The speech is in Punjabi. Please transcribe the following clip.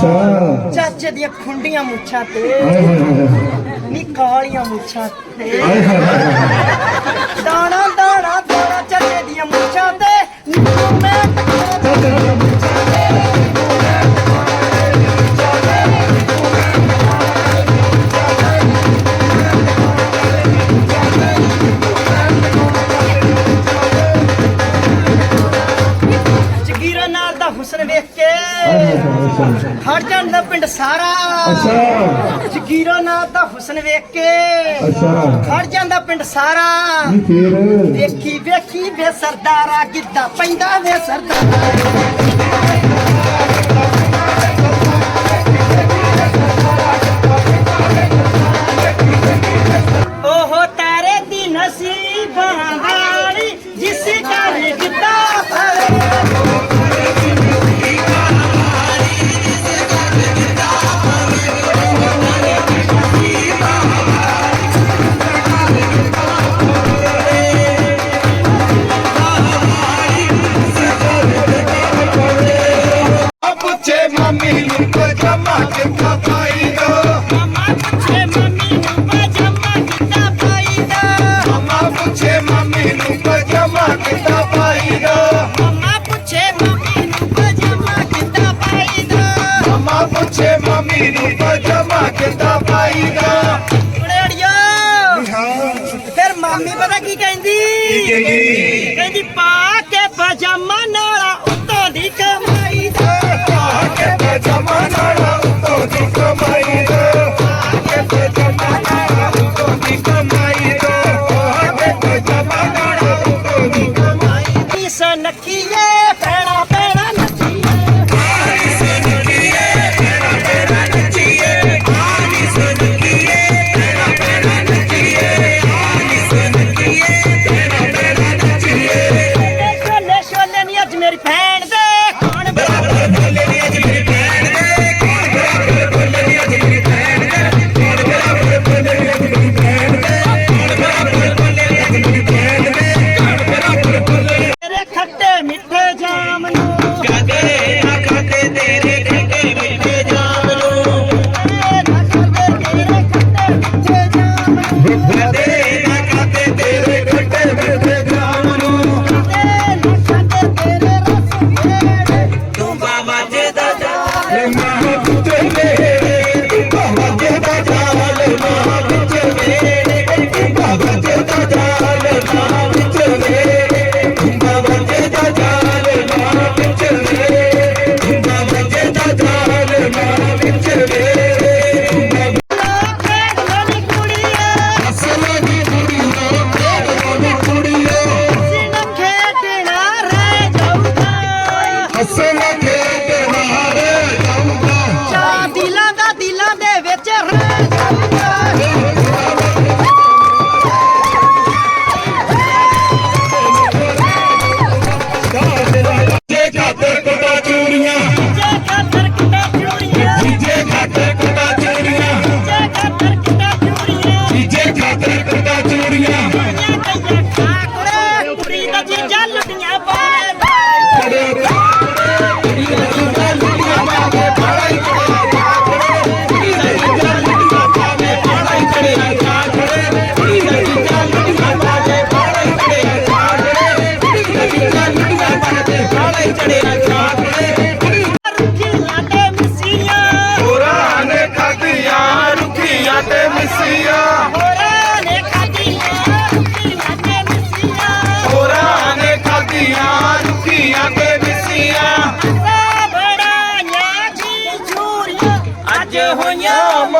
ਅੱਛਾ। ਚਾਚੇ ਦੀਆਂ ਖੁੰਡੀਆਂ ਮੁੱਛਾਂ ਤੇ। ਹਾਏ ਕਾਲੀਆਂ ਮੁੱਛਾਂ ਤੇ। ਖੜ ਜਾਂਦਾ ਪਿੰਡ ਸਾਰਾ। ਅੱਛਾ। ਜ਼ਕੀਰੋ ਨਾ ਤਾਂ ਹੁਸਨ ਵੇਖ। ਕੇ ਅੱਛਾ ਖੜ ਜਾਂਦਾ ਪਿੰਡ ਸਾਰਾ। ਨਹੀਂ ਫੇਰ। ਵੇਖੀ ਵੇਖੀ ਵੇ ਸਰਦਾਰਾ ਗਿੱਧਾ ਪੈਂਦਾ ਵੇ ਸਰਦਾਰਾ। मम्मी को जमा कितना फायदा मामा पूछे मम्मी को जमा कितना फायदा मामा पूछे मम्मी को जमा कितना फायदा मामा पूछे मम्मी को जमा कितना फायदा मामा पूछे मम्मी को जमा कितना फायदा ਫਿਰ ਮਾਮੀ ਪਤਾ ਕੀ ਕਹਿੰਦੀ ਕੀ ਕਹਿੰਦੀ ਕਹਿੰਦੀ ਪਾ ਕੇ ਪਜਾਮਾ ਨਾ ਭੈਣ ਦੇ ਕੌਣ ਬਰਾਬਰ Yeah.